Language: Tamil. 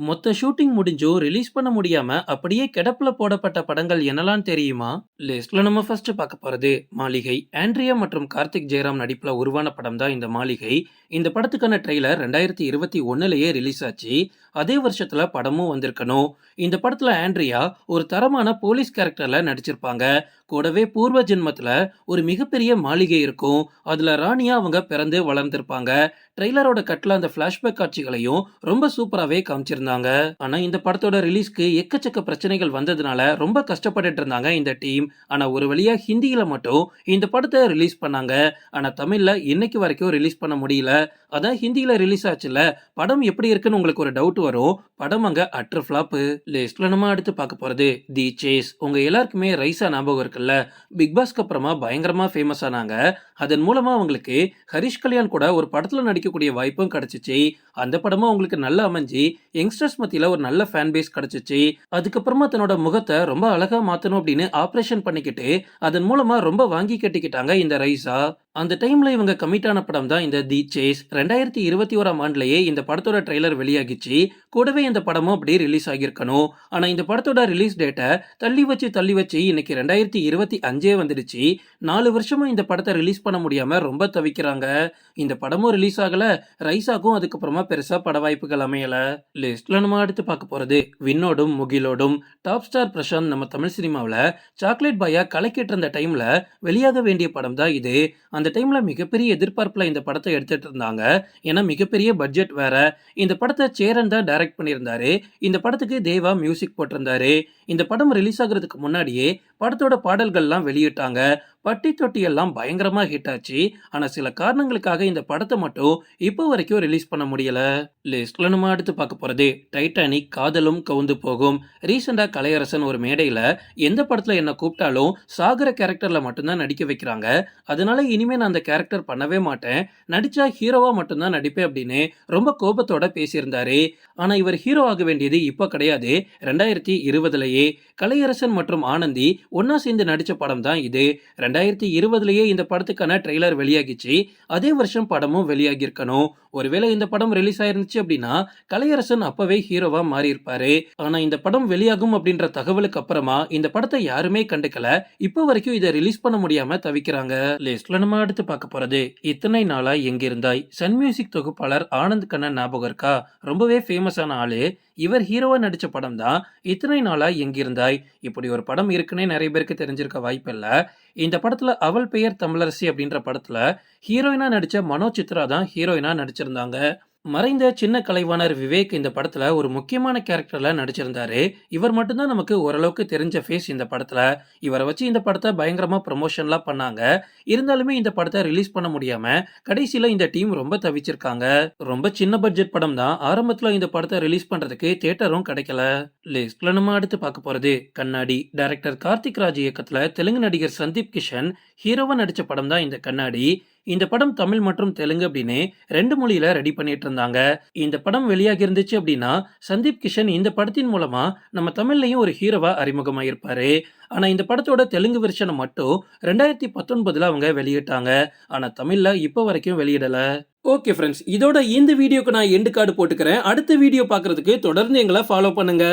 மொத்த ஷூட்டிங் முடிஞ்சும் ரிலீஸ் பண்ண முடியாம அப்படியே கிடப்புல போடப்பட்ட படங்கள் என்னலாம் தெரியுமா? லிஸ்ட்ல நம்ம ஃபர்ஸ்ட் பார்க்க போறது மாளிகை. ஆண்ட்ரியா மற்றும் கார்த்திக் ஜெயராம் நடிப்புல உருவான படம் தான் இந்த மாளிகை. இந்த படத்துக்கான ட்ரெய்லர் ரெண்டாயிரத்தி இருபத்தி ஒன்னுலயே ரிலீஸ் ஆச்சு. அதே வருஷத்துல படமும் வந்திருக்கணும். இந்த படத்துல ஆண்ட்ரியா ஒரு தரமான போலீஸ் கேரக்டர்ல நடிச்சிருப்பாங்க. கூடவே பூர்வ ஜென்மத்துல ஒரு மிகப்பெரிய மாளிகை இருக்கும். அதுல ராணியா அவங்க பிறந்து வளர்ந்திருப்பாங்க. ட்ரெய்லரோட கட்ல அந்த பிளாஷ்பேக் காட்சிகளையும் ரொம்ப சூப்பராகவே காமிச்சிருந்தாங்க. ஆனா இந்த படத்தோட ரிலீஸ்க்கு எக்கச்சக்க பிரச்சனைகள் வந்ததுனால ரொம்ப கஷ்டப்பட்டுட்டு இருந்தாங்க இந்த டீம் ஆனா ஒரு வழியா ஹிந்தியில் மட்டும் இந்த படத்தை ரிலீஸ் பண்ணாங்க. ஆனா தமிழ்ல இன்னைக்கு வரைக்கும் ரிலீஸ் பண்ண முடியல. அதான் ஹிந்தியில் ரிலீஸ் ஆச்சுல. படம் எப்படி இருக்குன்னு உங்களுக்கு ஒரு டவுட் வரும். படம் அங்க அட்ரு ஃப்ளாப்பு லிஸ்ட்ல நம்ம அடுத்து பார்க்க போறது தி சேஸ் உங்க எல்லாருக்குமே ரைஸா ஞாபகம் இருக்குல்ல? பிக் பாஸ்க்கு அப்புறமா பயங்கரமா ஃபேமஸ் ஆனாங்க. அதன் மூலமா அவங்களுக்கு ஹரிஷ் கல்யாண் கூட ஒரு படத்துல நடிக்கக்கூடிய வாய்ப்பும் கிடைச்சிச்சு. அந்த படமும் அவங்களுக்கு நல்லா அமைஞ்சு யங்ஸ்டர்ஸ் மத்தியில ஒரு நல்ல ஃபேன் பேஸ் கிடைச்சிச்சு. அதுக்கப்புறமா தன்னோட முகத்தை ரொம்ப அழகா மாத்தணும் அப்படின்னு ஆபரேஷன் பண்ணிக்கிட்டு அதன் மூலமா ரொம்ப வாங்கி கட்டிக்கிட்டாங்க இந்த ரைஸா அந்த டைமில் இவங்க கமிட் ஆன படம் தான் இந்த தி சேஸ் ரெண்டாயிரத்தி இருபத்தி ஓராம் ஆண்டுலேயே இந்த படத்தோட ட்ரெய்லர் வெளியாகிச்சு. கூடவே இந்த படமும் அப்படியே ரிலீஸ் ஆகியிருக்கணும். ஆனால் இந்த படத்தோட ரிலீஸ் டேட்டை தள்ளி வச்சு தள்ளி வச்சு இன்னைக்கு ரெண்டாயிரத்தி இருபத்தி அஞ்சே வந்துடுச்சு. நாலு வருஷமும் இந்த படத்தை ரிலீஸ் பண்ண முடியாமல் ரொம்ப தவிக்கிறாங்க. இந்த படமும் ரிலீஸ் ஆகலை. ரைஸாகும் அதுக்கப்புறமா பெருசாக பட வாய்ப்புகள் அமையலை. லிஸ்ட்ல நம்ம அடுத்து பார்க்க போகிறது விண்ணோடும் முகிலோடும். டாப் ஸ்டார் பிரசாந்த் நம்ம தமிழ் சினிமாவில் சாக்லேட் பாயா கலக்கிட்டு இருந்த டைமில் வெளியாக வேண்டிய படம் தான் இது. அந்த டைமில் மிகப்பெரிய எதிர்பார்ப்பில் இந்த படத்தை எடுத்துகிட்டு இருந்தாங்க. ஏன்னா மிகப்பெரிய பட்ஜெட் வேற. இந்த படத்தை சேரன் தான் டைரக்ட் பண்ணியிருந்தாரு. இந்த படத்துக்கு தேவா மியூசிக் போட்டிருந்தாரு. இந்த படம் ரிலீஸ் ஆகிறதுக்கு முன்னாடியே படத்தோட பாடல்கள்லாம் வெளியிட்டாங்க. பட்டி தொட்டி எல்லாம் பயங்கரமா ஹிட் ஆச்சு. ஆனா சில காரணங்களுக்காக இந்த படத்தை மட்டும் இப்போ வரைக்கும் ரிலீஸ் பண்ண முடியல. லிஸ்ட்ல நம்ம அடுத்து பார்க்க போறது டைட்டானிக் காதலும் கவுந்து போகும். ரீசெண்டா கலையரசன் ஒரு மேடையில எந்த படத்துல என்ன கூப்பிட்டாலும் சாகர கேரக்டர்ல மட்டும்தான் நடிக்க வைக்கிறாங்க. அதனால இனிமே நான் அந்த கேரக்டர் பண்ணவே மாட்டேன். நடிச்சா ஹீரோவா மட்டும்தான் நடிப்பேன் அப்படின்னு ரொம்ப கோபத்தோட பேசியிருந்தாரு. ஆனா இவர் ஹீரோ ஆக வேண்டியது இப்போ கிடையாது. ரெண்டாயிரத்தி இருபதுலயே கலையரசன் மற்றும் ஆனந்தி ஒன்னா சேர்ந்து நடித்த படம் தான் இது. ரெண்டாயிரத்தி இருபதுலயே இந்த படத்துக்கான ட்ரெய்லர் வெளியாகிச்சு. அதே வருஷம் படமும் வெளியாகியிருக்கணும். ஒருவேளை இந்த படம் ரிலீஸ் ஆயிருந்துச்சு அப்படின்னா கலையரசன் அப்பவே ஹீரோவா மாறி இருப்பாரு ஆனா இந்த படம் வெளியாகும் அப்படின்ற தகவலுக்கு அப்புறமா இந்த படத்தை யாருமே கண்டுக்கல. இப்போ வரைக்கும் இதை ரிலீஸ் பண்ண முடியாம தவிக்கிறாங்க. லிஸ்ட்ல நம்ம அடுத்து பார்க்க போறது இத்தனை நாளா எங்கிருந்தாய்? சன் மியூசிக் தொகுப்பாளர் ஆனந்த் கண்ணன் ஞாபகம் இருக்கா? ரொம்பவே ஃபேமஸான ஆளு. இவர் ஹீரோவா நடிச்ச படம் தான் இத்தனை நாளா எங்கிருந்தாய்? இப்படி ஒரு படம் இருக்குன்னே நிறைய பேருக்கு தெரிஞ்சிருக்க வாய்ப்பில்ல. இந்த படத்துல அவள் பெயர் தமிழரசி அப்படின்ற படத்துல ஹீரோயினாக நடிச்ச மனோ சித்ரா தான் ஹீரோயினாக நடிச்சிருந்தாங்க. மறைந்த சின்ன கலைவாணர் விவேக் இந்த படத்துல ஒரு முக்கியமான கேரக்டர்ல நடிச்சிருந்தாரு. இவர் மட்டும்தான் நமக்கு ஓரளவுக்கு தெரிஞ்ச ஃபேஸ் இந்த படத்துல. இவரை வச்சு இந்த படத்தை பயங்கரமா ப்ரமோஷன்லாம் பண்ணாங்க. இருந்தாலுமே இந்த படத்தை ரிலீஸ் பண்ண முடியாம கடைசியில இந்த டீம் ரொம்ப தவிச்சிருக்காங்க. ரொம்ப சின்ன பட்ஜெட் படம் தான். ஆரம்பத்துல இந்த படத்தை ரிலீஸ் பண்றதுக்கு தியேட்டரும் கிடைக்கல. லிஸ்ட்ல நம்ம அடுத்து பார்க்க போறது கண்ணாடி. டைரக்டர் கார்த்திக் ராஜ் இயக்கத்துல தெலுங்கு நடிகர் சந்தீப் கிஷன் ஹீரோவா நடிச்ச படம் தான் இந்த கண்ணாடி. இந்த படம் தமிழ் மற்றும் தெலுங்கு அப்படின்னு ரெண்டு மொழியில ரெடி பண்ணிட்டு இருந்தாங்க. இந்த படம் வெளியாகி இருந்துச்சு அப்படின்னா சந்தீப் கிஷன் இந்த படத்தின் மூலமா நம்ம தமிழ்லையும் ஒரு ஹீரோவா அறிமுகமாயிருப்பாரு. ஆனா இந்த படத்தோட தெலுங்கு வெர்ஷனை மட்டும் ரெண்டாயிரத்தி பத்தொன்பதுல அவங்க வெளியிட்டாங்க. ஆனா தமிழ்ல இப்போ வரைக்கும் வெளியிடல. ஓகே ஃப்ரெண்ட்ஸ் இதோட இந்த வீடியோக்கு நான் எண்டு கார்டு போட்டுக்கிறேன். அடுத்த வீடியோ பார்க்கறதுக்கு தொடர்ந்து எங்களை ஃபாலோ பண்ணுங்க.